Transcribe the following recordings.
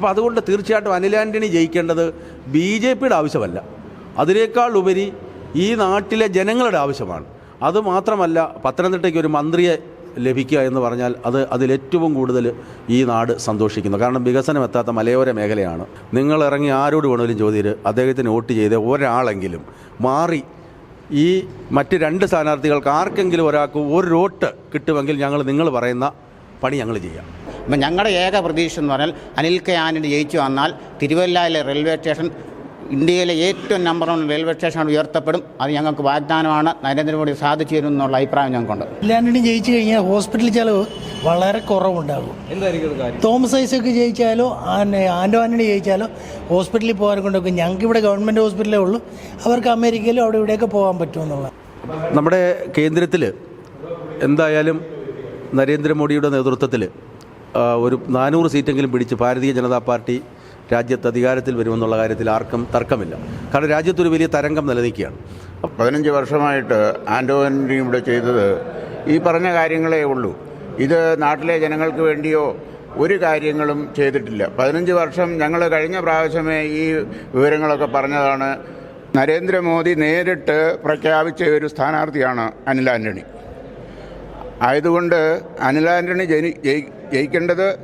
അപ്പോൾ അതുകൊണ്ട് തീർച്ചയായിട്ടും അനിൽ ആന്റണി ജയിക്കേണ്ടത് ബി ജെ പിയുടെ ആവശ്യമല്ല. അതിനേക്കാൾ ഉപരി ഈ നാട്ടിലെ ജനങ്ങളുടെ ആവശ്യമാണ്. അതുമാത്രമല്ല പത്തനംതിട്ടയ്ക്ക് ഒരു മന്ത്രിയെ ലഭിക്കുക എന്ന് പറഞ്ഞാൽ അത് അതിലേറ്റവും കൂടുതൽ ഈ നാട് സന്തോഷിക്കുന്നു. കാരണം വികസനം എത്താത്ത മലയോര മേഖലയാണ്. നിങ്ങൾ ഇറങ്ങി ആരോട് വേണമെങ്കിലും ചോദ്യം അദ്ദേഹത്തിന് വോട്ട് ചെയ്ത് ഒരാളെങ്കിലും മാറി ഈ മറ്റ് രണ്ട് സ്ഥാനാർത്ഥികൾക്ക് ആർക്കെങ്കിലും ഒരാൾക്ക് ഒരു വോട്ട് കിട്ടുമെങ്കിൽ ഞങ്ങൾ നിങ്ങൾ പറയുന്ന പണി ഞങ്ങൾ ചെയ്യാം. അപ്പം ഞങ്ങളുടെ ഏക പ്രതീക്ഷ എന്ന് പറഞ്ഞാൽ അനിൽ കെ ആന്റണി ജയിച്ചു വന്നാൽ തിരുവല്ലയിലെ റെയിൽവേ സ്റ്റേഷൻ ഇന്ത്യയിലെ ഏറ്റവും നമ്പർ വൺ റെയിൽവേ സ്റ്റേഷൻ ഉയർത്തപ്പെടും. അത് ഞങ്ങൾക്ക് വാഗ്ദാനമാണ്. നരേന്ദ്രമോദി സാധിച്ചു തരും എന്നുള്ള അഭിപ്രായം ഞങ്ങൾക്കുണ്ട്. ഇല്ലാണ്ടി ജയിച്ചു കഴിഞ്ഞാൽ ഹോസ്പിറ്റൽ ചെലവ് വളരെ കുറവുണ്ടാകും. തോമസ് ഐസക്ക് ജയിച്ചാലോ ആൻഡോ ആന്റണി ജയിച്ചാലോ ഹോസ്പിറ്റലിൽ പോകാൻ കൊണ്ടൊക്കെ ഞങ്ങൾക്ക് ഇവിടെ ഗവൺമെന്റ് ഹോസ്പിറ്റലേ ഉള്ളൂ. അവർക്ക് അമേരിക്കയിലും അവിടെ ഇവിടെയൊക്കെ പോകാൻ പറ്റുമെന്നുള്ള നമ്മുടെ കേന്ദ്രത്തിൽ എന്തായാലും നരേന്ദ്രമോദിയുടെ നേതൃത്വത്തിൽ ഒരു നാനൂറ് സീറ്റെങ്കിലും പിടിച്ച് ഭാരതീയ ജനതാ പാർട്ടി രാജ്യത്ത് അധികാരത്തിൽ വരുമെന്നുള്ള കാര്യത്തിൽ ആർക്കും തർക്കമില്ല. കാരണം രാജ്യത്തൊരു വലിയ തരംഗം നിലനിൽക്കുകയാണ്. പതിനഞ്ച് വർഷമായിട്ട് ആൻഡോനി ഇവിടെ ചെയ്തത് ഈ പറഞ്ഞ കാര്യങ്ങളേ ഉള്ളൂ. ഇത് നാട്ടിലെ ജനങ്ങൾക്ക് വേണ്ടിയോ ഒരു കാര്യങ്ങളും ചെയ്തിട്ടില്ല. പതിനഞ്ച് വർഷം ഞങ്ങൾ കഴിഞ്ഞ പ്രാവശ്യമേ ഈ വിവരങ്ങളൊക്കെ പറഞ്ഞതാണ്. നരേന്ദ്രമോദി നേരിട്ട് പ്രഖ്യാപിച്ച ഒരു സ്ഥാനാർത്ഥിയാണ് അനിൽ ആന്റണി ആയതുകൊണ്ട് അനിൽ ആന്റണി ജനി ജയിക്കേണ്ടത്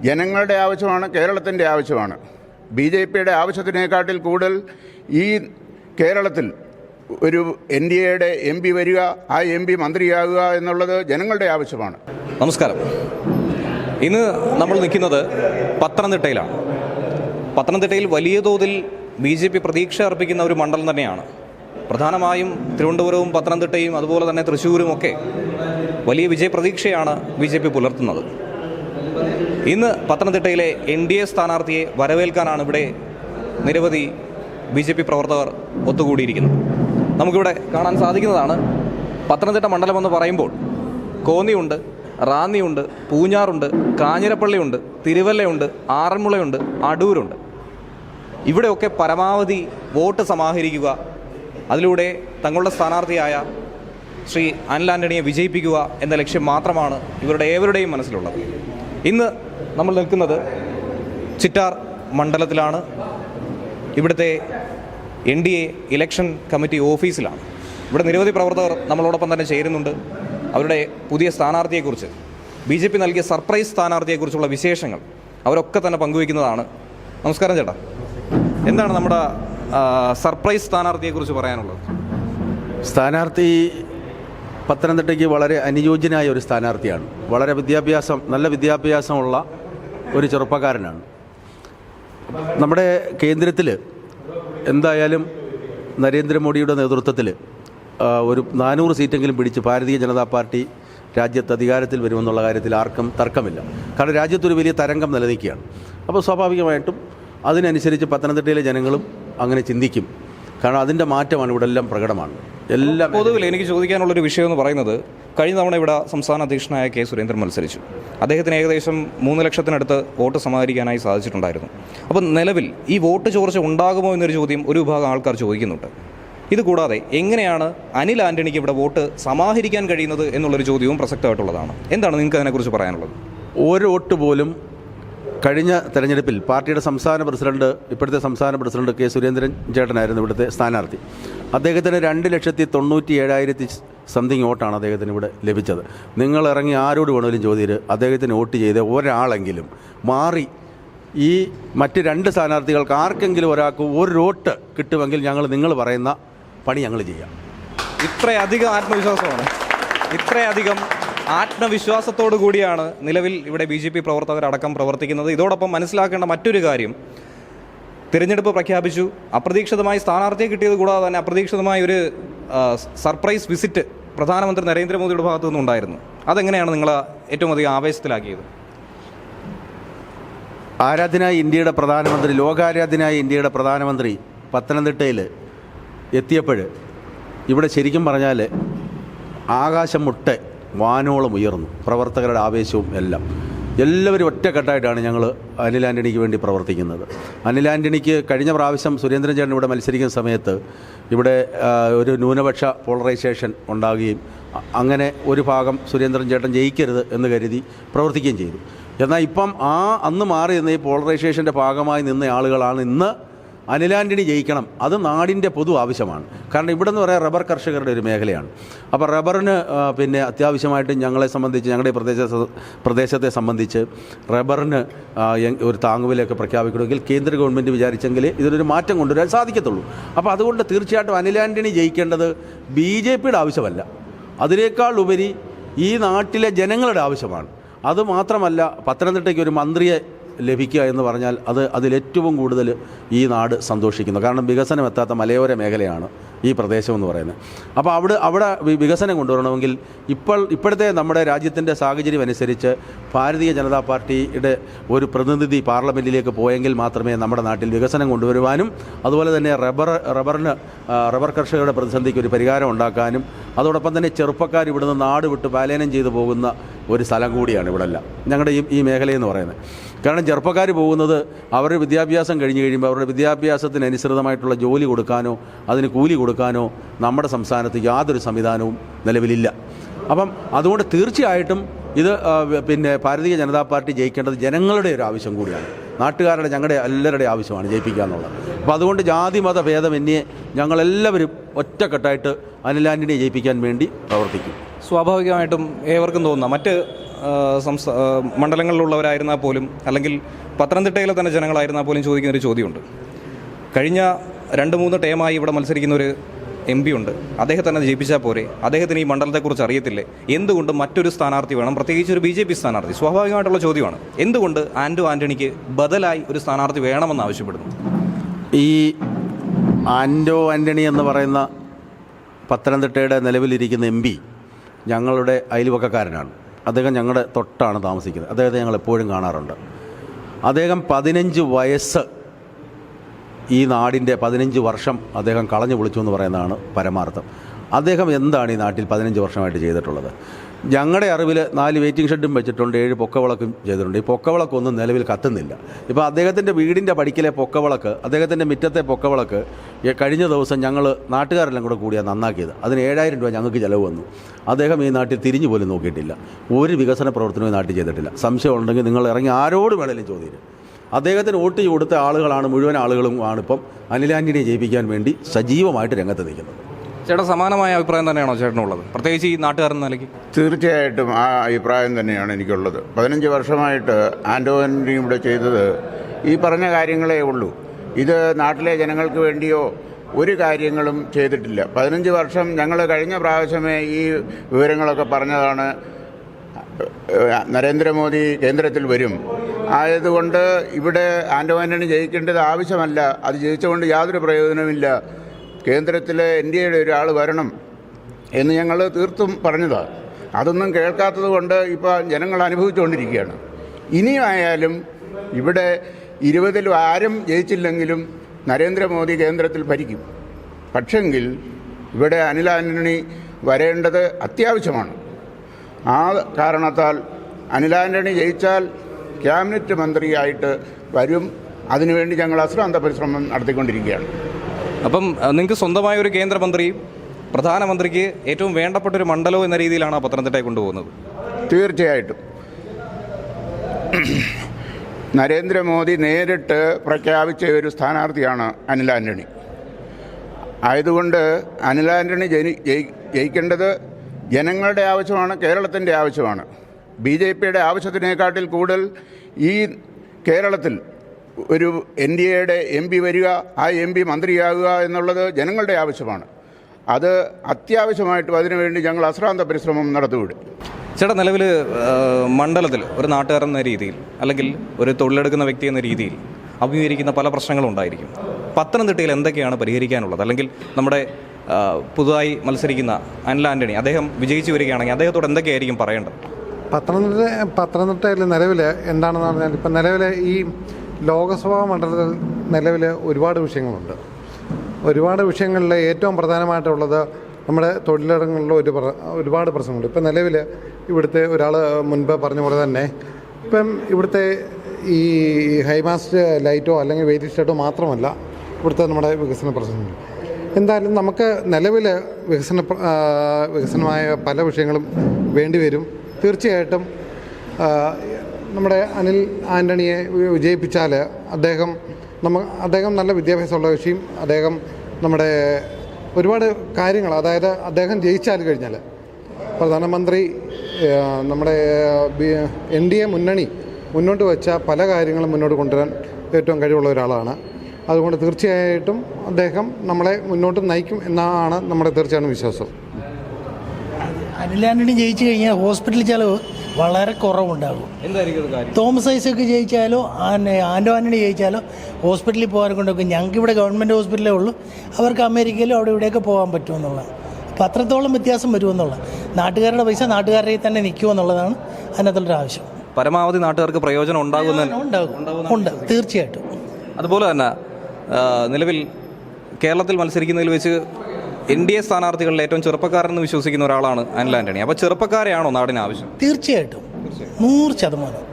ജനങ്ങളുടെ ആവശ്യമാണ് കേരളത്തിന്റെ ആവശ്യമാണ്. ബി ജെ പിയുടെ ആവശ്യത്തിനേക്കാട്ടിൽ കൂടുതൽ ഈ കേരളത്തിൽ ഒരു എൻ ഡി എയുടെ എം പി വരിക ആ എം പി മന്ത്രിയാകുക എന്നുള്ളത് ജനങ്ങളുടെ ആവശ്യമാണ്. നമസ്കാരം. ഇന്ന് നമ്മൾ നിൽക്കുന്നത് പത്തനംതിട്ടയിലാണ്. പത്തനംതിട്ടയിൽ വലിയ തോതിൽ ബി ജെ പി പ്രതീക്ഷ അർപ്പിക്കുന്ന ഒരു മണ്ഡലം തന്നെയാണ്. പ്രധാനമായും തിരുവനന്തപുരവും പത്തനംതിട്ടയും അതുപോലെ തന്നെ തൃശ്ശൂരും ഒക്കെ വലിയ വിജയപ്രതീക്ഷയാണ് ബി ജെ പി പുലർത്തുന്നത്. ഇന്ന് പത്തനംതിട്ടയിലെ എൻ ഡി എ സ്ഥാനാർത്ഥിയെ വരവേൽക്കാനാണ് ഇവിടെ നിരവധി ബി ജെ പി പ്രവർത്തകർ ഒത്തുകൂടിയിരിക്കുന്നത്. നമുക്കിവിടെ കാണാൻ സാധിക്കുന്നതാണ് പത്തനംതിട്ട മണ്ഡലം എന്ന് പറയുമ്പോൾ കോന്നിയുണ്ട് റാന്നിയുണ്ട് പൂഞ്ഞാറുണ്ട് കാഞ്ഞിരപ്പള്ളിയുണ്ട് തിരുവല്ലയുണ്ട് ആറന്മുളയുണ്ട് അടൂരുണ്ട്. ഇവിടെയൊക്കെ പരമാവധി വോട്ട് സമാഹരിക്കുക അതിലൂടെ തങ്ങളുടെ സ്ഥാനാർത്ഥിയായ ശ്രീ അനിൽ ആന്റണിയെ വിജയിപ്പിക്കുക എന്ന ലക്ഷ്യം മാത്രമാണ് ഇവരുടെ ഏവരുടെയും മനസ്സിലുള്ളത്. ഇന്ന് നമ്മൾ നിൽക്കുന്നത് ചിറ്റാർ മണ്ഡലത്തിലാണ്. ഇവിടുത്തെ N D A election committee ഓഫീസിലാണ്. ഇവിടെ നിരവധി പ്രവർത്തകർ നമ്മളോടൊപ്പം തന്നെ ചേരുന്നുണ്ട്. അവരുടെ പുതിയ സ്ഥാനാർത്ഥിയെക്കുറിച്ച് ബി ജെ പി നൽകിയ സർപ്രൈസ് സ്ഥാനാർത്ഥിയെക്കുറിച്ചുള്ള വിശേഷങ്ങൾ അവരൊക്കെ തന്നെ പങ്കുവയ്ക്കുന്നതാണ്. നമസ്കാരം ചേട്ടാ. എന്താണ് നമ്മുടെ സർപ്രൈസ് സ്ഥാനാർത്ഥിയെക്കുറിച്ച് പറയാനുള്ളത്? സ്ഥാനാർത്ഥി പത്തനംതിട്ടയ്ക്ക് വളരെ അനുയോജ്യനായ ഒരു സ്ഥാനാർത്ഥിയാണ്. വളരെ വിദ്യാഭ്യാസം നല്ല വിദ്യാഭ്യാസമുള്ള ഒരു ചെറുപ്പക്കാരനാണ്. നമ്മുടെ കേന്ദ്രത്തിൽ എന്തായാലും നരേന്ദ്രമോദിയുടെ നേതൃത്വത്തിൽ ഒരു നാനൂറ് സീറ്റെങ്കിലും പിടിച്ച് ഭാരതീയ ജനതാ പാർട്ടി രാജ്യത്ത് അധികാരത്തിൽ വരുമെന്നുള്ള കാര്യത്തിൽ ആർക്കും തർക്കമില്ല. കാരണം രാജ്യത്തൊരു വലിയ തരംഗം നിലനിൽക്കുകയാണ്. അപ്പോൾ സ്വാഭാവികമായിട്ടും അതിനനുസരിച്ച് പത്തനംതിട്ടയിലെ ജനങ്ങളും അങ്ങനെ ചിന്തിക്കും. കാരണം അതിന്റെ മാറ്റമാണ് ഇവിടെ എല്ലാം പ്രകടമാണ്. എല്ലാം പൊതുവിൽ എനിക്ക് ചോദിക്കാനുള്ളൊരു വിഷയം എന്ന് പറയുന്നത് കഴിഞ്ഞ തവണ ഇവിടെ സംസ്ഥാന അധ്യക്ഷനായ കെ സുരേന്ദ്രൻ മത്സരിച്ചു. അദ്ദേഹത്തിന് ഏകദേശം മൂന്ന് ലക്ഷത്തിനടുത്ത് വോട്ട് സമാഹരിക്കാനായി സാധിച്ചിട്ടുണ്ടായിരുന്നു. അപ്പം നിലവിൽ ഈ വോട്ട് ചോർച്ച ഉണ്ടാകുമോ എന്നൊരു ചോദ്യം ഒരു വിഭാഗം ആൾക്കാർ ചോദിക്കുന്നുണ്ട്. ഇത് കൂടാതെ എങ്ങനെയാണ് അനിൽ ആന്റണിക്ക് ഇവിടെ വോട്ട് സമാഹരിക്കാൻ കഴിയുന്നത് എന്നുള്ളൊരു ചോദ്യവും പ്രസക്തമായിട്ടുള്ളതാണ്. എന്താണ് നിങ്ങൾക്ക് അതിനെക്കുറിച്ച് പറയാനുള്ളത്? ഒരു വോട്ട് പോലും കഴിഞ്ഞ തെരഞ്ഞെടുപ്പിൽ പാർട്ടിയുടെ സംസ്ഥാന പ്രസിഡന്റ് ഇപ്പോഴത്തെ സംസ്ഥാന പ്രസിഡന്റ് കെ സുരേന്ദ്രൻ ചേട്ടനായിരുന്നു ഇവിടുത്തെ സ്ഥാനാർത്ഥി. അദ്ദേഹത്തിന് രണ്ട് ലക്ഷത്തി തൊണ്ണൂറ്റി ഏഴായിരത്തി സംതിങ് വോട്ടാണ് അദ്ദേഹത്തിന് ഇവിടെ ലഭിച്ചത്. നിങ്ങൾ ഇറങ്ങി ആരോട് വേണമെങ്കിലും ചോദ്യം അദ്ദേഹത്തിന് വോട്ട് ചെയ്ത് ഒരാളെങ്കിലും മാറി ഈ മറ്റ് രണ്ട് സ്ഥാനാർത്ഥികൾക്ക് ആർക്കെങ്കിലും ഒരാൾക്ക് ഒരു വോട്ട് കിട്ടുമെങ്കിൽ ഞങ്ങൾ നിങ്ങൾ പറയുന്ന പണി ഞങ്ങൾ ചെയ്യാം. ഇത്രയധികം ആത്മവിശ്വാസമാണ്. ഇത്രയധികം ആത്മവിശ്വാസത്തോടു കൂടിയാണ് നിലവിൽ ഇവിടെ ബി ജെ പി പ്രവർത്തകരടക്കം പ്രവർത്തിക്കുന്നത്. ഇതോടൊപ്പം മനസ്സിലാക്കേണ്ട മറ്റൊരു കാര്യം. തിരഞ്ഞെടുപ്പ് പ്രഖ്യാപിച്ചു. അപ്രതീക്ഷിതമായി സ്ഥാനാർത്ഥിയെ കിട്ടിയത് കൂടാതെ തന്നെ അപ്രതീക്ഷിതമായ ഒരു സർപ്രൈസ് വിസിറ്റ് പ്രധാനമന്ത്രി നരേന്ദ്രമോദിയുടെ ഭാഗത്തു നിന്നുണ്ടായിരുന്നു. അതെങ്ങനെയാണ് നിങ്ങൾ ഏറ്റവും അധികം ആവേശത്തിലാക്കിയത്? ആരാധ്യനായ ഇന്ത്യയുടെ പ്രധാനമന്ത്രി ലോകാരാധ്യനായ ഇന്ത്യയുടെ പ്രധാനമന്ത്രി പത്തനംതിട്ടയിൽ എത്തിയപ്പോൾ ഇവിടെ ശരിക്കും പറഞ്ഞാൽ ആകാശം മുട്ടെ വാനോളം ഉയർന്നു. പ്രവർത്തകരുടെ ആവേശവും എല്ലാം. എല്ലാവരും ഒറ്റക്കെട്ടായിട്ടാണ് ഞങ്ങൾ അനിൽ ആന്റണിക്ക് വേണ്ടി പ്രവർത്തിക്കുന്നത്. അനിൽ ആന്റണിക്ക് കഴിഞ്ഞ പ്രാവശ്യം സുരേന്ദ്രൻ ചേട്ടൻ ഇവിടെ മത്സരിക്കുന്ന സമയത്ത് ഇവിടെ ഒരു ന്യൂനപക്ഷ പോളറൈസേഷൻ ഉണ്ടാകുകയും അങ്ങനെ ഒരു ഭാഗം സുരേന്ദ്രൻ ചേട്ടൻ ജയിക്കരുത് എന്ന് കരുതി പ്രവർത്തിക്കുകയും ചെയ്തു. എന്നാൽ ഇപ്പം ആ അന്ന് മാറി നിന്ന ഈ പോളറൈസേഷന്റെ ഭാഗമായി നിന്ന ആളുകളാണ് ഇന്ന് ആന്റണി ജയിക്കണം. അത് നാടിന്റെ പൊതു ആവശ്യമാണ്. കാരണം ഇവിടെ നിന്ന് പറയാൻ റബ്ബർ കർഷകരുടെ ഒരു മേഖലയാണ്. അപ്പോൾ റബ്ബറിന് പിന്നെ അത്യാവശ്യമായിട്ട് ഞങ്ങളെ സംബന്ധിച്ച് ഞങ്ങളുടെ പ്രദേശ പ്രദേശത്തെ സംബന്ധിച്ച് റബ്ബറിന് ഒരു താങ്ങുവിലൊക്കെ പ്രഖ്യാപിക്കണമെങ്കിൽ കേന്ദ്ര ഗവൺമെന്റ് വിചാരിച്ചെങ്കിൽ ഇതിനൊരു മാറ്റം കൊണ്ടുവരാൻ സാധിക്കത്തുള്ളൂ. അപ്പോൾ അതുകൊണ്ട് തീർച്ചയായിട്ടും അനിലാൻഡിനി ജയിക്കേണ്ടത് ബി ജെ പിയുടെ ആവശ്യമല്ല. അതിനേക്കാൾ ഉപരി ഈ നാട്ടിലെ ജനങ്ങളുടെ ആവശ്യമാണ്. അതുമാത്രമല്ല പത്തനംതിട്ടയ്ക്ക് ഒരു മന്ത്രിയെ ലഭിക്കുക എന്ന് പറഞ്ഞാൽ അത് അതിലേറ്റവും കൂടുതൽ ഈ നാട് സന്തോഷിക്കുന്നു. കാരണം വികസനം എത്താത്ത മലയോര മേഖലയാണ് ഈ പ്രദേശം എന്ന് പറയുന്നത്. അപ്പോൾ അവിടെ അവിടെ വികസനം കൊണ്ടുവരണമെങ്കിൽ ഇപ്പോൾ ഇപ്പോഴത്തെ നമ്മുടെ രാജ്യത്തിന്റെ സാഹചര്യം അനുസരിച്ച് ഭാരതീയ ജനതാ പാർട്ടിയുടെ ഒരു പ്രതിനിധി പാർലമെന്റിലേക്ക് പോയെങ്കിൽ മാത്രമേ നമ്മുടെ നാട്ടിൽ വികസനം കൊണ്ടുവരുവാനും അതുപോലെ തന്നെ റബ്ബർ റബ്ബറിന് റബ്ബർ കർഷകരുടെ പ്രതിസന്ധിക്ക് ഒരു പരിഹാരം ഉണ്ടാക്കാനും അതോടൊപ്പം തന്നെ ചെറുപ്പക്കാർ ഇവിടുന്ന് നാട് വിട്ട് പാലേനം ചെയ്തു പോകുന്ന ഒരു സ്ഥലം കൂടിയാണ് ഇവിടെ എല്ലാം ഞങ്ങളുടെ ഈ ഈ മേഖലയെന്ന് പറയുന്നത്. കാരണം ചെറുപ്പക്കാർ പോകുന്നത് അവരുടെ വിദ്യാഭ്യാസം കഴിഞ്ഞ് കഴിയുമ്പോൾ അവരുടെ വിദ്യാഭ്യാസത്തിനനുസൃതമായിട്ടുള്ള ജോലി കൊടുക്കാനോ അതിന് കൂലി കൊടുക്കാനോ നമ്മുടെ സംസ്ഥാനത്ത് യാതൊരു സംവിധാനവും നിലവിലില്ല. അപ്പം അതുകൊണ്ട് തീർച്ചയായിട്ടും ഇത് പിന്നെ ഭാരതീയ ജനതാ പാർട്ടി ജയിക്കേണ്ടത് ജനങ്ങളുടെ ഒരു ആവശ്യം കൂടിയാണ്. നാട്ടുകാരുടെ ഞങ്ങളുടെ എല്ലാവരുടെ ആവശ്യമാണ് ജയിപ്പിക്കുക എന്നുള്ളത്. അപ്പോൾ അതുകൊണ്ട് ജാതി മത ഭേദമന്യേ ഞങ്ങളെല്ലാവരും ഒറ്റക്കെട്ടായിട്ട് അനിലാൻഡിനെ ജയിപ്പിക്കാൻ വേണ്ടി പ്രവർത്തിക്കും. സ്വാഭാവികമായിട്ടും ഏവർക്കും തോന്നുന്ന മറ്റ് സംസ്ഥാ മണ്ഡലങ്ങളിലുള്ളവരായിരുന്നാൽ പോലും അല്ലെങ്കിൽ പത്തനംതിട്ടയിലെ തന്നെ ജനങ്ങളായിരുന്നാൽ പോലും ചോദിക്കുന്നൊരു ചോദ്യമുണ്ട്. കഴിഞ്ഞ രണ്ട് മൂന്ന് ടേമായി ഇവിടെ മത്സരിക്കുന്ന ഒരു എം പി ഉണ്ട്. തന്നെ ജയിപ്പിച്ചാൽ പോരെ. അദ്ദേഹത്തിന് ഈ മണ്ഡലത്തെക്കുറിച്ച് അറിയത്തില്ലേ? എന്തുകൊണ്ട് മറ്റൊരു സ്ഥാനാർത്ഥി വേണം? പ്രത്യേകിച്ച് ഒരു ബി ജെ പി സ്ഥാനാർത്ഥി. സ്വാഭാവികമായിട്ടുള്ള ചോദ്യമാണ്. എന്തുകൊണ്ട് ആൻഡു ആന്റണിക്ക് ബദലായി ഒരു സ്ഥാനാർത്ഥി വേണമെന്ന് ആവശ്യപ്പെടുന്നു? ഈ ആൻഡോ ആന്റണി എന്ന് പറയുന്ന പത്തനംതിട്ടയുടെ നിലവിലിരിക്കുന്ന എം പി ഞങ്ങളുടെ അയൽവക്കക്കാരനാണ്. അദ്ദേഹം ഞങ്ങളുടെ തൊട്ടാണ് താമസിക്കുന്നത്. അദ്ദേഹത്തെ ഞങ്ങൾ എപ്പോഴും കാണാറുണ്ട്. അദ്ദേഹം പതിനഞ്ച് വയസ്സ് ഈ നാടിന്റെ പതിനഞ്ച് വർഷം അദ്ദേഹം കളഞ്ഞു വിളിച്ചു എന്ന് പറയുന്നതാണ് പരമാർത്ഥം. അദ്ദേഹം എന്താണ് ഈ നാട്ടിൽ പതിനഞ്ച് വർഷമായിട്ട് ചെയ്തിട്ടുള്ളത്? ഞങ്ങളുടെ അറിവിൽ നാല് വെയിറ്റിംഗ് ഷെഡും വെച്ചിട്ടുണ്ട് ഏഴ് പൊക്കവിളക്കും ചെയ്തിട്ടുണ്ട്. ഈ പൊക്കവിളക്കൊന്നും നിലവിൽ കത്തുന്നില്ല. ഇപ്പോൾ അദ്ദേഹത്തിന്റെ വീടിന്റെ പടിക്കലെ പൊക്കവിളക്ക് അദ്ദേഹത്തിന്റെ മുറ്റത്തെ പൊക്കവിളക്ക് കഴിഞ്ഞ ദിവസം ഞങ്ങൾ നാട്ടുകാരെല്ലാം കൂടെ കൂടിയാണ് നന്നാക്കിയത്. അതിന് ഏഴായിരം രൂപ ഞങ്ങൾക്ക് ചിലവ് വന്നു. അദ്ദേഹം ഈ നാട്ടിൽ തിരിഞ്ഞു പോലും നോക്കിയിട്ടില്ല. ഒരു വികസന പ്രവർത്തനവും നാട്ടിൽ ചെയ്തിട്ടില്ല. സംശയമുണ്ടെങ്കിൽ നിങ്ങൾ ഇറങ്ങി ആരോട് വേണേലും ചോദ്യം അദ്ദേഹത്തിന് വോട്ട് കൊടുത്ത ആളുകളാണ് മുഴുവൻ ആളുകളും ആണ് ഇപ്പം ജയിപ്പിക്കാൻ വേണ്ടി സജീവമായിട്ട് രംഗത്ത് നിൽക്കുന്നത്. ചേട്ടാ സമാനമായ അഭിപ്രായം തന്നെയാണോ ചേട്ടനുള്ളത്? പ്രത്യേകിച്ച് ഈ നാട്ടുകാരൻ നിലയ്ക്ക്? തീർച്ചയായിട്ടും ആ അഭിപ്രായം തന്നെയാണ് എനിക്കുള്ളത്. പതിനഞ്ച് വർഷമായിട്ട് ആൻഡോനി ഇവിടെ ചെയ്തത് ഈ പറഞ്ഞ കാര്യങ്ങളേ ഉള്ളൂ. ഇത് നാട്ടിലെ ജനങ്ങൾക്ക് വേണ്ടിയോ ഒരു കാര്യങ്ങളും ചെയ്തിട്ടില്ല. പതിനഞ്ച് വർഷം ഞങ്ങൾ കഴിഞ്ഞ പ്രാവശ്യമേ ഈ വിവരങ്ങളൊക്കെ പറഞ്ഞതാണ്. നരേന്ദ്രമോദി കേന്ദ്രത്തിൽ വരും. ആയതുകൊണ്ട് ഇവിടെ ആൻഡോ ആന്റണി ജയിക്കേണ്ടത് ആവശ്യമല്ല. അത് ജയിച്ചുകൊണ്ട് യാതൊരു പ്രയോജനവുമില്ല. കേന്ദ്രത്തിലെ എൻ ഡി എയുടെ ഒരാൾ വരണം എന്ന് ഞങ്ങൾ തീർത്തും പറഞ്ഞതാണ് അതൊന്നും കേൾക്കാത്തത് കൊണ്ട് ഇപ്പോൾ ജനങ്ങൾ അനുഭവിച്ചുകൊണ്ടിരിക്കുകയാണ്. ഇനിയായാലും ഇവിടെ ഇരുപതിൽ ആരും ജയിച്ചില്ലെങ്കിലും നരേന്ദ്രമോദി കേന്ദ്രത്തിൽ ഭരിക്കും. പക്ഷെങ്കിൽ ഇവിടെ അനിൽ ആന്റണി വരേണ്ടത് അത്യാവശ്യമാണ്. ആ കാരണത്താൽ അനിൽ ആന്റണി ജയിച്ചാൽ ക്യാബിനറ്റ് മന്ത്രിയായിട്ട് വരും. അതിനുവേണ്ടി ഞങ്ങൾ അശ്രാന്ത പരിശ്രമം നടത്തിക്കൊണ്ടിരിക്കുകയാണ്. അപ്പം നിങ്ങൾക്ക് സ്വന്തമായ ഒരു കേന്ദ്രമന്ത്രി പ്രധാനമന്ത്രിക്ക് ഏറ്റവും വേണ്ടപ്പെട്ട ഒരു മണ്ഡലം എന്ന രീതിയിലാണ് ആ പത്തനംതിട്ടയെ കൊണ്ടുപോകുന്നത്. തീർച്ചയായിട്ടും. നരേന്ദ്രമോദി നേരിട്ട് പ്രഖ്യാപിച്ച ഒരു സ്ഥാനാർത്ഥിയാണ് അനിൽ ആന്റണി ആയതുകൊണ്ട് അനിൽ ആന്റണി ജനി ജയിക്കേണ്ടത് ജനങ്ങളുടെ ആവശ്യമാണ് കേരളത്തിന്റെ ആവശ്യമാണ്. ബി ജെ പിയുടെ ആവശ്യത്തിനേക്കാട്ടിൽ കൂടുതൽ ഈ കേരളത്തിൽ ഒരു എൻ ഡി എയുടെ എം പി വരിക ആ എം പി മന്ത്രിയാകുക എന്നുള്ളത് ജനങ്ങളുടെ ആവശ്യമാണ്. അത് അത്യാവശ്യമായിട്ടും അതിനുവേണ്ടി ഞങ്ങൾ അശ്രാന്ത പരിശ്രമം നടത്തിവിടും. ചേട്ടാ നിലവിൽ മണ്ഡലത്തിൽ ഒരു നാട്ടുകാരൻ എന്ന രീതിയിൽ അല്ലെങ്കിൽ ഒരു തൊഴിലെടുക്കുന്ന വ്യക്തി എന്ന രീതിയിൽ അഭിമുഖീകരിക്കുന്ന പല പ്രശ്നങ്ങളും ഉണ്ടായിരിക്കും. പത്തനംതിട്ടയിൽ എന്തൊക്കെയാണ് പരിഹരിക്കാനുള്ളത്? അല്ലെങ്കിൽ നമ്മുടെ പുതുതായി മത്സരിക്കുന്ന അനിൽ ആന്റണി അദ്ദേഹം വിജയിച്ചു വരികയാണെങ്കിൽ അദ്ദേഹത്തോട് എന്തൊക്കെയായിരിക്കും പറയേണ്ടത്? പത്തനംതിട്ട പത്തനംതിട്ടയിൽ നിലവിൽ എന്താണെന്ന് പറഞ്ഞാൽ ഇപ്പം നിലവിൽ ഈ ലോകസഭാ മണ്ഡലത്തിൽ നിലവിൽ ഒരുപാട് വിഷയങ്ങളുണ്ട്. ഒരുപാട് വിഷയങ്ങളിൽ ഏറ്റവും പ്രധാനമായിട്ടുള്ളത് നമ്മുടെ തൊഴിലിടങ്ങളിലെ ഒരു ഒരുപാട് പ്രശ്നങ്ങളുണ്ട്. ഇപ്പം നിലവിൽ ഇവിടുത്തെ ഒരാൾ മുൻപ് പറഞ്ഞ പോലെ തന്നെ ഇപ്പം ഇവിടുത്തെ ഈ ഹൈമാസ്റ്റ് ലൈറ്റോ അല്ലെങ്കിൽ വെയിറ്റ് സ്റ്റേറ്റോ മാത്രമല്ല ഇവിടുത്തെ നമ്മുടെ വികസന പ്രശ്നങ്ങൾ. എന്തായാലും നമുക്ക് നിലവിൽ വികസന വികസനമായ പല വിഷയങ്ങളും വേണ്ടിവരും തീർച്ചയായിട്ടും നമ്മുടെ അനിൽ ആന്റണിയെ വിജയിപ്പിച്ചാൽ അദ്ദേഹം നമ്മ അദ്ദേഹം നല്ല വിദ്യാഭ്യാസമുള്ള കക്ഷിയും അദ്ദേഹം നമ്മുടെ ഒരുപാട് കാര്യങ്ങൾ അതായത് അദ്ദേഹം ജയിച്ചാൽ കഴിഞ്ഞാൽ പ്രധാനമന്ത്രി നമ്മുടെ എൻ ഡി എ മുന്നണി മുന്നോട്ട് വെച്ച പല കാര്യങ്ങളും മുന്നോട്ട് കൊണ്ടുവരാൻ ഏറ്റവും കഴിവുള്ള ഒരാളാണ്. അതുകൊണ്ട് തീർച്ചയായിട്ടും അദ്ദേഹം നമ്മളെ മുന്നോട്ട് നയിക്കും എന്നാണ് നമ്മുടെ തീർച്ചയായിട്ടും വിശ്വാസം. അനിൽ ആന്റണി ജയിച്ചു കഴിഞ്ഞാൽ ഹോസ്പിറ്റൽ ചിലവ് വളരെ കുറവുണ്ടാകും. തോമസ് ഐസക്ക് ജയിച്ചാലോ ആൻഡോ ആന്റണി ജയിച്ചാലോ ഹോസ്പിറ്റലിൽ പോകാൻ കൊണ്ടൊക്കെ ഞങ്ങൾക്ക് ഇവിടെ ഗവൺമെന്റ് ഹോസ്പിറ്റലേ ഉള്ളൂ. അവർക്ക് അമേരിക്കയിലോ അവിടെ ഇവിടെയൊക്കെ പോകാൻ പറ്റുമെന്നുള്ള അപ്പോൾ അത്രത്തോളം വ്യത്യാസം വരുമെന്നുള്ള നാട്ടുകാരുടെ പൈസ നാട്ടുകാരുടെ തന്നെ നിൽക്കുമെന്നുള്ളതാണ് അതിനകത്തുള്ളൊരു ആവശ്യം. പരമാവധി നാട്ടുകാർക്ക് പ്രയോജനം ഉണ്ടാകുന്ന ഉണ്ടാകും. ഉണ്ട് തീർച്ചയായിട്ടും. അതുപോലെ തന്നെ നിലവിൽ കേരളത്തിൽ മത്സരിക്കുന്നതിൽ വെച്ച് എൻ ഡി എ സ്ഥാനാർത്ഥികളിൽ ഏറ്റവും ചെറുപ്പക്കാരെന്ന് വിശ്വസിക്കുന്ന ഒരാളാണ് അനിൽ ആന്റണി. അപ്പോൾ ചെറുപ്പക്കാരെയാണോ നാടിന് ആവശ്യം? തീർച്ചയായിട്ടും. നൂറ് ശതമാനം.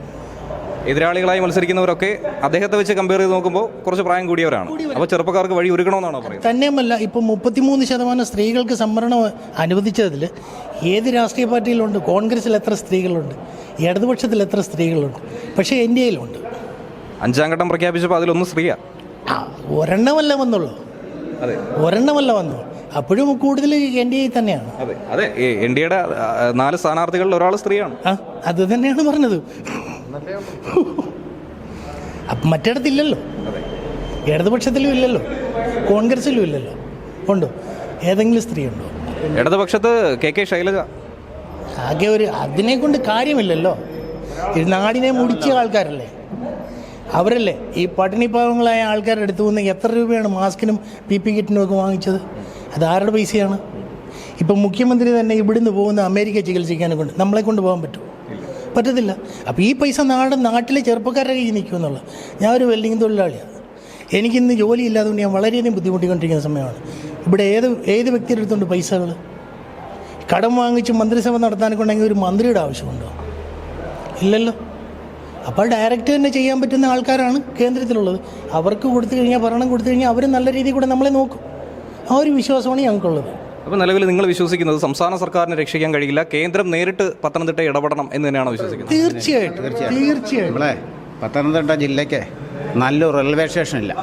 എതിരാളികളായി മത്സരിക്കുന്നവരൊക്കെ അദ്ദേഹത്തെ വെച്ച് കമ്പയർ ചെയ്ത് നോക്കുമ്പോൾ കുറച്ച് പ്രായം കൂടിയവരാണ്. അപ്പോൾ ചെറുപ്പക്കാർക്ക് വഴി ഒരുക്കണമെന്നാണോ പറയുന്നത്? തന്നെയുമല്ല ഇപ്പം മുപ്പത്തിമൂന്ന് ശതമാനം സ്ത്രീകൾക്ക് സംവരണം അനുവദിച്ചതിൽ ഏത് രാഷ്ട്രീയ പാർട്ടിയിലുണ്ട്? കോൺഗ്രസിൽ എത്ര സ്ത്രീകളുണ്ട്? ഇടതുപക്ഷത്തിൽ എത്ര സ്ത്രീകളുണ്ട്? പക്ഷേ എൻ ഡി എയിലുണ്ട്. അഞ്ചാം ഘട്ടം പ്രഖ്യാപിച്ചപ്പോൾ അതിലൊന്ന് സ്ത്രീയാ. ആ ഒരെണ്ണമല്ല വന്നുള്ളൂ. അതെ. ഒരെണ്ണമല്ല വന്നു അപ്പോഴും കൂടുതൽ എൻ ഡി എ തന്നെയാണ്. അതെ അതെ എൻ ഡി എയുടെ നാല് സ്ഥാനാർത്ഥികളിൽ ഒരാൾ സ്ത്രീയാണ്. ആ അത് തന്നെയാണ് പറഞ്ഞത്. അപ്പം മറ്റിടത്തില്ലല്ലോ. ഇടതുപക്ഷത്തിലും ഇല്ലല്ലോ. കോൺഗ്രസിലും ഇല്ലല്ലോ. ഉണ്ടോ? ഏതെങ്കിലും സ്ത്രീ ഉണ്ടോ ഇടതുപക്ഷത്ത് കെ കെ ശൈലജ. ആകെ ഒരു അതിനെ കൊണ്ട് കാര്യമില്ലല്ലോ. ഈ നാടിനെ മുടിച്ച ആൾക്കാരല്ലേ. അവരല്ലേ ഈ പട്ടിണി പാവങ്ങളായ ആൾക്കാരുടെ അടുത്ത് നിന്ന് എത്ര രൂപയാണ് മാസ്കിനും പി പി കിറ്റിനും ഒക്കെ വാങ്ങിച്ചത്? അത് ആരുടെ പൈസയാണ്? ഇപ്പം മുഖ്യമന്ത്രി തന്നെ ഇവിടുന്ന് പോകുന്ന അമേരിക്ക ചികിത്സിക്കാനെ കൊണ്ട് നമ്മളെ കൊണ്ട് പോകാൻ പറ്റുമോ? പറ്റത്തില്ല. അപ്പോൾ ഈ പൈസ നാട് നാട്ടിലെ ചെറുപ്പക്കാരുടെ കയ്യിൽ നിൽക്കുമെന്നുള്ള ഞാൻ ഒരു വെൽഡിങ് തൊഴിലാളിയാണ്. എനിക്കിന്ന് ജോലി ഇല്ലാതുകൊണ്ട് ഞാൻ വളരെയധികം ബുദ്ധിമുട്ടിക്കൊണ്ടിരിക്കുന്ന സമയമാണ്. ഇവിടെ ഏത് ഏത് വ്യക്തിയുടെ അടുത്തുണ്ട് പൈസകൾ കടം വാങ്ങിച്ച് മന്ത്രിസഭ നടത്താനൊക്കെ ഉണ്ടെങ്കിൽ ഒരു മന്ത്രിയുടെ ആവശ്യമുണ്ടോ? ഇല്ലല്ലോ. അപ്പോൾ ഡയറക്റ്റ് തന്നെ ചെയ്യാൻ പറ്റുന്ന ആൾക്കാരാണ് കേന്ദ്രത്തിലുള്ളത്. അവർക്ക് കൊടുത്തു കഴിഞ്ഞാൽ ഭരണം കൊടുത്തു കഴിഞ്ഞാൽ അവർ നല്ല രീതിയിൽ കൂടെ നമ്മളെ നോക്കും. ആ ഒരു വിശ്വാസമാണ് ഞങ്ങൾക്കുള്ളത്. അപ്പോൾ നിലവിൽ നിങ്ങൾ വിശ്വസിക്കുന്നത് സംസ്ഥാന സർക്കാരിനെ രക്ഷിക്കാൻ കഴിയില്ല കേന്ദ്രം നേരിട്ട് പത്തനംതിട്ട ഇടപെടണം എന്ന് തന്നെയാണോ വിശ്വസിക്കുന്നത്? തീർച്ചയായിട്ടും തീർച്ചയായിട്ടും. നമ്മളെ പത്തനംതിട്ട ജില്ലയ്ക്ക് നല്ലൊരു റെയിൽവേ സ്റ്റേഷൻ ഇല്ല.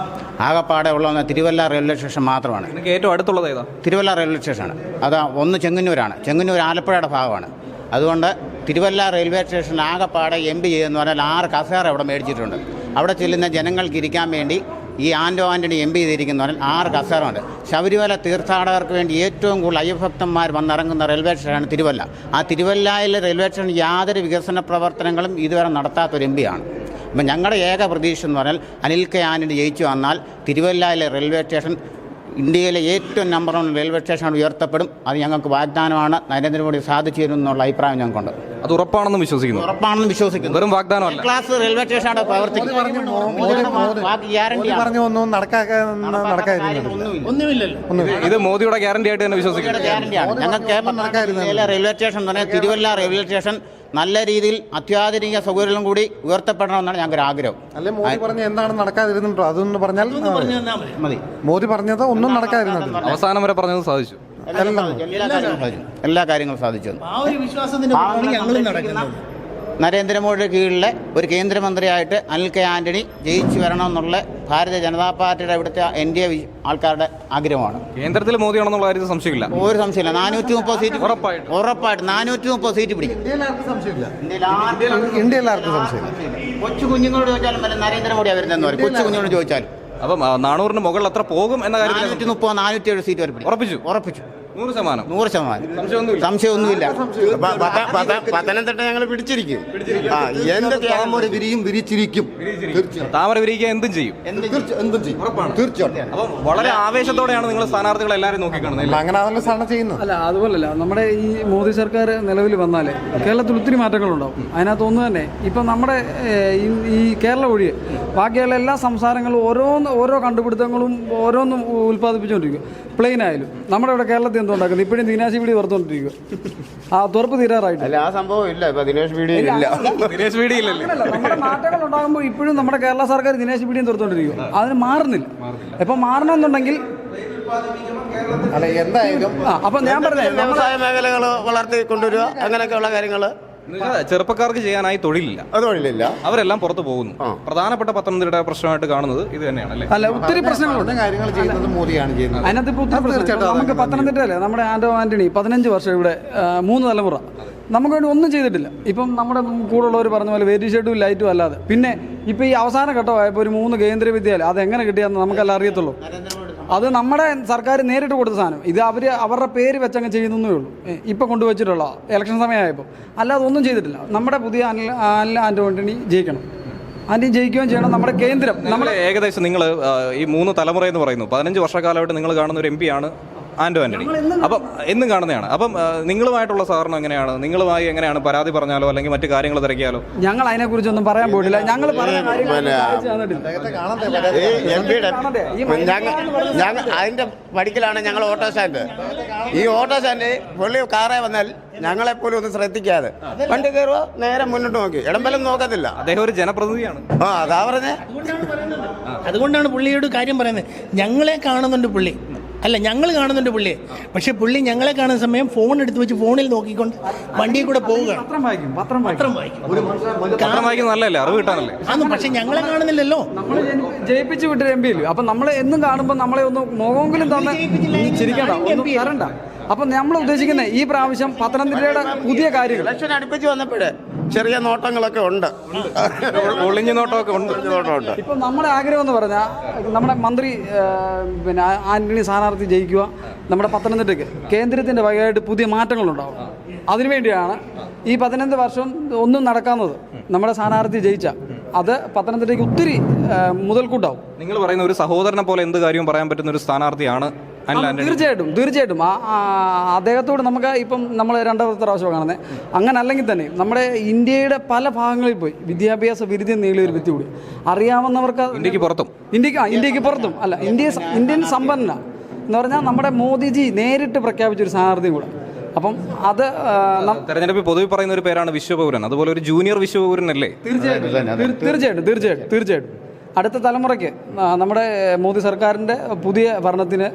ആകെപ്പാടെ ഉള്ള തിരുവല്ല റെയിൽവേ സ്റ്റേഷൻ മാത്രമാണ്. നിങ്ങൾക്ക് ഏറ്റവും അടുത്തുള്ളത് ഏതാ? തിരുവല്ല റെയിൽവേ സ്റ്റേഷനാണ്. അത് ഒന്ന് ചെങ്ങന്നൂരാണ്. ചെങ്ങന്നൂർ ആലപ്പുഴയുടെ ഭാഗമാണ്. അതുകൊണ്ട് തിരുവല്ല റെയിൽവേ സ്റ്റേഷൻ ആകെപ്പാടെ എം ബി എന്ന് പറഞ്ഞാൽ ആറ് കസേര അവിടെ മേടിച്ചിട്ടുണ്ട്. അവിടെ ചെല്ലുന്ന ജനങ്ങൾക്ക് ഇരിക്കാൻ വേണ്ടി ഈ ആൻഡോ ആന്റണി എം പി ചെയ്തിരിക്കുന്ന പറഞ്ഞാൽ ആറ് കസേരമുണ്ട് ശബരിമല തീർത്ഥാടകർക്ക് വേണ്ടി ഏറ്റവും കൂടുതൽ അയ്യഭക്തന്മാർ വന്നിറങ്ങുന്ന റെയിൽവേ സ്റ്റേഷനാണ് തിരുവല്ല. ആ തിരുവല്ലയിലെ റെയിൽവേ സ്റ്റേഷൻ യാതൊരു വികസന പ്രവർത്തനങ്ങളും ഇതുവരെ നടത്താത്തൊരു എം പിയാണ് അപ്പം ഞങ്ങളുടെ ഏക പ്രതീക്ഷ എന്ന് പറഞ്ഞാൽ അനിൽ കെ ആന്റണി ജയിച്ചു വന്നാൽ തിരുവല്ലയിലെ റെയിൽവേ സ്റ്റേഷൻ ഇന്ത്യയിലെ ഏറ്റവും നമ്പർ വൺ റെയിൽവേ സ്റ്റേഷൻ ഉയർത്തപ്പെടും. അത് ഞങ്ങൾക്ക് വാഗ്ദാനമാണ്. നരേന്ദ്രമോദി സാധിച്ചു തരുമെന്നുള്ള അഭിപ്രായം ഞങ്ങൾക്കുണ്ട്. അത് ഉറപ്പാണെന്ന് വിശ്വസിക്കുന്നു. ഉറപ്പാണെന്ന് വിശ്വസിക്കുന്നു. വെറും വാഗ്ദാനമല്ല. ക്ലാസ് റെയിൽവേ സ്റ്റേഷനാണ് പറഞ്ഞു ഒന്നും നടക്കാ നടക്കാതിരുന്നില്ല ഒന്നുമില്ലല്ലോ. ഇത് മോദിയുടെ ഗ്യാരണ്ടി ആയിട്ട് തന്നെ വിശ്വസിക്കുന്നു. ഞങ്ങൾക്ക് റെയിൽവേ സ്റ്റേഷൻ തന്നെ തിരുവല്ല റെയിൽവേ സ്റ്റേഷൻ നല്ല രീതിയിൽ അത്യാധുനിക സൗകര്യങ്ങളും കൂടി ഉയർത്തപ്പെടണമെന്നാണ് ഞങ്ങൾക്ക് ആഗ്രഹം. അല്ലെ മോദി പറഞ്ഞ എന്താണ് നടക്കാതിരുന്നിട്ടോ അതൊന്ന് പറഞ്ഞാൽ പറഞ്ഞു തന്നാൽ മതി. മതി. മോദി പറഞ്ഞത് ഒന്നും നടക്കാതിരുന്നില്ല അവസാനം വരെ പറഞ്ഞത് സാധിച്ചു. എല്ലാ കാര്യങ്ങളും സാധിച്ചു. നരേന്ദ്രമോദിയുടെ കീഴിലെ ഒരു കേന്ദ്രമന്ത്രിയായിട്ട് അനിൽ കെ ആന്റണി ജയിച്ചു വരണമെന്നുള്ള ഭാരതീയ ജനതാ പാർട്ടിയുടെ ഇവിടുത്തെ എൻ ഡി എ ആൾക്കാരുടെ ആഗ്രഹമാണ്. കേന്ദ്രത്തിൽ മോദിയാണെന്നുള്ള കാര്യത്തിൽ സംശയമില്ല. ഒരു സംശയമില്ല. നാനൂറ്റി മുപ്പത് സീറ്റ് ഉറപ്പായിട്ട്. ഉറപ്പായിട്ട്. നാനൂറ്റി മുപ്പത് സീറ്റ് പിടിക്കും. ഇന്ത്യയിൽ ആർക്കും സംശയമില്ല. കൊച്ചു കുഞ്ഞുങ്ങളോട് ചോദിച്ചാലും നരേന്ദ്രമോദിയാണ് വരുന്നതെന്ന് പറയും. കൊച്ചു കുഞ്ഞുങ്ങളോട് ചോദിച്ചാലും. അപ്പം നാനൂറിന് മുകളിൽ അത്ര പോകും എന്ന കാര്യത്തിൽ നാനൂറ്റി മുപ്പത് നാനൂറ്റി ഏഴ് സീറ്റ് വരെ പിടിക്കും. ഉറപ്പിച്ചു. ഉറപ്പിച്ചു. നൂറ് ശതമാനം. നൂറ് ശതമാനം. സംശയമൊന്നുമില്ല. പത്തനംതിട്ട ഞങ്ങൾ പിടിച്ചിരിക്കും. ആ എന്റെ താമര വിരിയും വിരിച്ചിരിക്കും. താമര വിരിക്കുക എന്തും ചെയ്യും. എന്തും ചെയ്യും. തീർച്ചയായിട്ടും. അപ്പം വളരെ ആവേശത്തോടെയാണ് നിങ്ങൾ സ്ഥാനാർത്ഥികളെ എല്ലാവരും നോക്കിക്കാണുന്നത് അങ്ങനെ ആണല്ലോ സ്ഥാനം ചെയ്യുന്നു അല്ല അതുപോലല്ല. നമ്മുടെ ഈ മോദി സർക്കാർ നിലവിൽ വന്നാൽ കേരളത്തിൽ ഒത്തിരി മാറ്റങ്ങളുണ്ടാവും. അതിനകത്ത് ഒന്ന് തന്നെ ഇപ്പം നമ്മുടെ ഈ- ഈ കേരളം ഒഴികെ ബാക്കിയുള്ള എല്ലാ സംസ്ഥാനങ്ങളും ഓരോന്ന് ഓരോ കണ്ടുപിടുത്തങ്ങളും ഓരോന്നും ഉൽപ്പാദിപ്പിച്ചുകൊണ്ടിരിക്കും. പ്ലെയിൻ ആയാലും. നമ്മുടെ ഇവിടെ കേരളത്തിൽ എന്തുണ്ടാക്കുന്നത് ഇപ്പോഴും ദിനേശ് വീഡിയോ വറുത്തുകൊണ്ടിരിക്കുക ആ തുറപ്പ് തീരാറായിട്ട് അല്ല ആ സംഭവം ഇല്ല. ഇപ്പൊ ദിനേശ് വീഡിയോ ഇല്ല. ദിനേശ് വീഡിയോ ഇല്ലല്ലോ? നമ്മുടെ മാറ്റങ്ങൾ ഉണ്ടാകുമ്പോൾ ഇപ്പോഴും നമ്മുടെ കേരള സർക്കാർ ദിനേശ് വീഡിയോ തുറന്നുകൊണ്ടിരിക്കും അതിന് മാറുന്നില്ല. ഇപ്പൊ മാറണമെന്നുണ്ടെങ്കിൽ അല്ല എന്തായാലും അപ്പം ഞാൻ പറഞ്ഞു വ്യവസായ മേഖലകൾ വളർത്തി കൊണ്ടുവരിക അങ്ങനെയൊക്കെയുള്ള കാര്യങ്ങൾ എന്നുവെച്ചാൽ ചെറുപ്പക്കാർക്ക് ചെയ്യാനായി തൊഴിലില്ല. തൊഴിലില്ല. അവരെല്ലാം പുറത്തു പോകുന്നു. പ്രധാനപ്പെട്ട പത്തനംതിട്ട പ്രശ്നമായിട്ട് കാണുന്നത് ഇത് തന്നെയാണ് അല്ലേ? അല്ല ഒത്തിരി പ്രശ്നങ്ങളുണ്ട്. കാര്യങ്ങൾ ചെയ്യുന്നത് മോദിയാണ് ചെയ്യുന്നത്. അതിനകത്ത് ഇപ്പോൾ നമുക്ക് പത്തനംതിട്ടയിലെ നമ്മുടെ ആൻഡോ ആന്റണി പതിനഞ്ച് വർഷം ഇവിടെ മൂന്ന് തലമുറ. നമുക്ക് വേണ്ടി ഒന്നും ചെയ്തിട്ടില്ല. ഇപ്പം നമ്മുടെ കൂടുള്ളവർ പറഞ്ഞ പോലെ വേരി ഷെഡും ലൈറ്റും അല്ലാതെ. പിന്നെ ഇപ്പം ഈ അവസാന ഘട്ടമായപ്പോൾ ഒരു മൂന്ന് കേന്ദ്ര വിദ്യാലയം അത് എങ്ങനെ കിട്ടിയാന്ന് നമുക്കെല്ലാം അറിയത്തുള്ളൂ. അത് നമ്മുടെ സർക്കാർ നേരിട്ട് കൊടുത്ത സാധനം. ഇത് അവർ അവരുടെ പേര് വെച്ചങ്ങ് ചെയ്യുന്നേ ഉള്ളൂ. ഇപ്പം കൊണ്ടുവച്ചിട്ടുള്ള ഇലക്ഷൻ സമയമായപ്പോൾ അല്ലാതെ ഒന്നും ചെയ്തിട്ടില്ല. നമ്മുടെ പുതിയ അനിൽ അനിൽ ആന്റോണി ജയിക്കണം. ആന്റണി ജയിക്കുകയും ചെയ്യണം. നമ്മുടെ കേന്ദ്രം നമ്മൾ ഏകദേശം നിങ്ങൾ ഈ മൂന്ന് തലമുറ എന്ന് പറയുന്നു. പതിനഞ്ച് വർഷക്കാലമായിട്ട് നിങ്ങൾ കാണുന്ന ഒരു എം പി ആണ്. ആന്റോ ആന്റണി അപ്പം എന്നും കാണുന്നതാണ്. അപ്പം നിങ്ങളുമായിട്ടുള്ള സഹകരണം എങ്ങനെയാണ്? നിങ്ങളുമായി എങ്ങനെയാണ് പരാതി പറഞ്ഞാലോ അല്ലെങ്കിൽ മറ്റു കാര്യങ്ങൾ തിരക്കിയാലോ? ഞങ്ങൾ അതിനെക്കുറിച്ചൊന്നും പറയാൻ പോയിട്ടില്ല. ഞങ്ങൾ അതിന്റെ പഠിക്കലാണ് ഞങ്ങൾ ഓട്ടോ സ്റ്റാൻഡ്. ഈ ഓട്ടോ സ്റ്റാൻഡ് പുള്ളി കാറേ വന്നാൽ ഞങ്ങളെപ്പോലും ഒന്നും ശ്രദ്ധിക്കാതെ. വണ്ടി കയറുക നേരെ മുന്നോട്ട് നോക്കി. ഇടമ്പലം നോക്കത്തില്ല. അദ്ദേഹം ഒരു ജനപ്രതിനിധിയാണ്. ആ അതാ പറഞ്ഞേ. അതുകൊണ്ടാണ് പുള്ളിയോട് കാര്യം പറയുന്നത്. ഞങ്ങളെ കാണുന്നുണ്ട് പുള്ളി. അല്ല ഞങ്ങൾ കാണുന്നുണ്ട് പുള്ളിയെ പക്ഷെ പുള്ളി ഞങ്ങളെ കാണുന്ന സമയം ഫോൺ എടുത്ത് വെച്ച് ഫോണിൽ നോക്കിക്കൊണ്ട് വണ്ടിയിൽ കൂടെ പോവുകയാണ്. പത്രം വായിക്കും അറിവ് കിട്ടാനല്ലേ? അതൊന്നും പക്ഷെ ഞങ്ങളെ കാണുന്നില്ലല്ലോ. നമ്മൾ ജയിപ്പിച്ച് വിട്ടൊരു എം പി അപ്പൊ നമ്മളെ എന്നും കാണുമ്പോൾ നമ്മളെ ഒന്ന് മുഖമെങ്കിലും തന്നെ ചിരിക്കണ്ട. തരണ്ട. അപ്പൊ നമ്മൾ ഉദ്ദേശിക്കുന്നത് ഈ പ്രാവശ്യം പത്തനംതിട്ടയുടെ പുതിയ കാര്യങ്ങൾ. ഇലക്ഷൻ അടുപ്പിച്ച് വന്നപ്പോഴേ ചെറിയ നോട്ടങ്ങളൊക്കെ ഉണ്ട്. ഒളിഞ്ഞു നോട്ടമൊക്കെ ഉണ്ട്. നോട്ടമുണ്ട്. ഇപ്പം നമ്മുടെ ആഗ്രഹം എന്ന് പറഞ്ഞാൽ നമ്മുടെ മന്ത്രി പിന്നെ ആന്റണി സ്ഥാനാർത്ഥി ജയിക്കുക നമ്മുടെ പത്തനംതിട്ടയ്ക്ക് കേന്ദ്രത്തിന്റെ വകയായിട്ട് പുതിയ മാറ്റങ്ങളുണ്ടാവും. അതിനുവേണ്ടിയാണ് ഈ പതിനഞ്ച് വർഷം ഒന്നും നടക്കാത്തത്. നമ്മുടെ സ്ഥാനാർത്ഥി ജയിച്ച. അത് പത്തനംതിട്ടയ്ക്ക് ഒത്തിരി മുതൽക്കൂട്ടാവും. നിങ്ങൾ പറയുന്ന ഒരു സഹോദരനെ പോലെ എന്ത് കാര്യവും പറയാൻ പറ്റുന്ന ഒരു സ്ഥാനാർത്ഥിയാണ് തീർച്ചയായിട്ടും തീർച്ചയായിട്ടും. അദ്ദേഹത്തോട് നമുക്ക് ഇപ്പം നമ്മൾ രണ്ടാമത്തെ പ്രാവശ്യം കാണുന്നത് അങ്ങനെ അല്ലെങ്കിൽ തന്നെ നമ്മുടെ ഇന്ത്യയുടെ പല ഭാഗങ്ങളിൽ പോയി വിദ്യാഭ്യാസ വിരുദ്ധം നേടിയ ഒരു വ്യക്തി കൂടി. അറിയാവുന്നവർക്ക് ഇന്ത്യയ്ക്ക് പുറത്തും. ഇന്ത്യയ്ക്ക് ആ, ഇന്ത്യയ്ക്ക് പുറത്തും. അല്ല ഇന്ത്യ ഇന്ത്യൻ സമ്പന്ന എന്ന് പറഞ്ഞാൽ നമ്മുടെ മോദിജി നേരിട്ട് പ്രഖ്യാപിച്ച ഒരു സ്ഥാനാർത്ഥി കൂടെ. അപ്പം അത് തെരഞ്ഞെടുപ്പ് തെരഞ്ഞെടുപ്പിൽ പൊതുവെ പറയുന്ന ഒരു പേരാണ് വിശ്വപൗരൻ. അതുപോലെ ഒരു ജൂനിയർ വിശ്വപൗരൻ അല്ലേ തീർച്ചയായിട്ടും തീർ- തീർച്ചയായിട്ടും തീർച്ചയായിട്ടും തീർച്ചയായിട്ടും. അടുത്ത തലമുറയ്ക്ക് നമ്മുടെ മോദി സർക്കാരിന്റെ പുതിയ ഭരണത്തിന്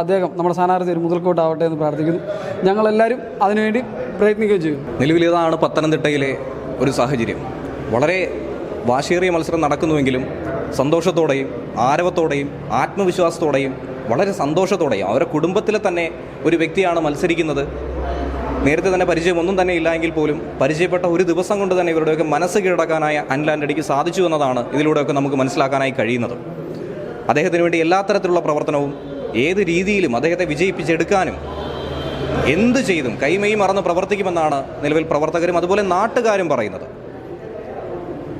അദ്ദേഹം നമ്മുടെ സ്ഥാനാർത്ഥി ഒരു മുതൽക്കോട്ടാവട്ടെ എന്ന് പ്രാർത്ഥിക്കുന്നു. ഞങ്ങളെല്ലാവരും അതിനുവേണ്ടി പ്രയത്നിക്കുകയും ചെയ്യും. നിലവിൽ ഇതാണ് പത്തനംതിട്ടയിലെ ഒരു സാഹചര്യം. വളരെ വാശേറിയ മത്സരം നടക്കുന്നുവെങ്കിലും സന്തോഷത്തോടെയും ആരവത്തോടെയും ആത്മവിശ്വാസത്തോടെയും വളരെ സന്തോഷത്തോടെയും അവരുടെ കുടുംബത്തിലെ തന്നെ ഒരു വ്യക്തിയാണ് മത്സരിക്കുന്നത്. നേരത്തെ തന്നെ പരിചയമൊന്നും തന്നെ ഇല്ലായെങ്കിൽ പോലും പരിചയപ്പെട്ട ഒരു ദിവസം കൊണ്ട് തന്നെ ഇവരുടെയൊക്കെ മനസ്സ് കീഴടക്കാനായ അൻലാൻഡടിക്ക് സാധിച്ചു എന്നതാണ് ഇതിലൂടെയൊക്കെ നമുക്ക് മനസ്സിലാക്കാനായി കഴിയുന്നത്. അദ്ദേഹത്തിന് വേണ്ടി എല്ലാ തരത്തിലുള്ള പ്രവർത്തനവും ഏത് രീതിയിലും അദ്ദേഹത്തെ വിജയിപ്പിച്ചെടുക്കാനും എന്ത് ചെയ്തും കൈമൈ മറന്ന് പ്രവർത്തിക്കുമെന്നാണ് നിലവിൽ പ്രവർത്തകരും അതുപോലെ നാട്ടുകാരും പറയുന്നത്.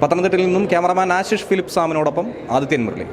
പത്തനംതിട്ടയിൽ നിന്നും ക്യാമറമാൻ ആശിഷ് ഫിലിപ്പ് സാമിനോടൊപ്പം ആദിത്യൻ മുരളി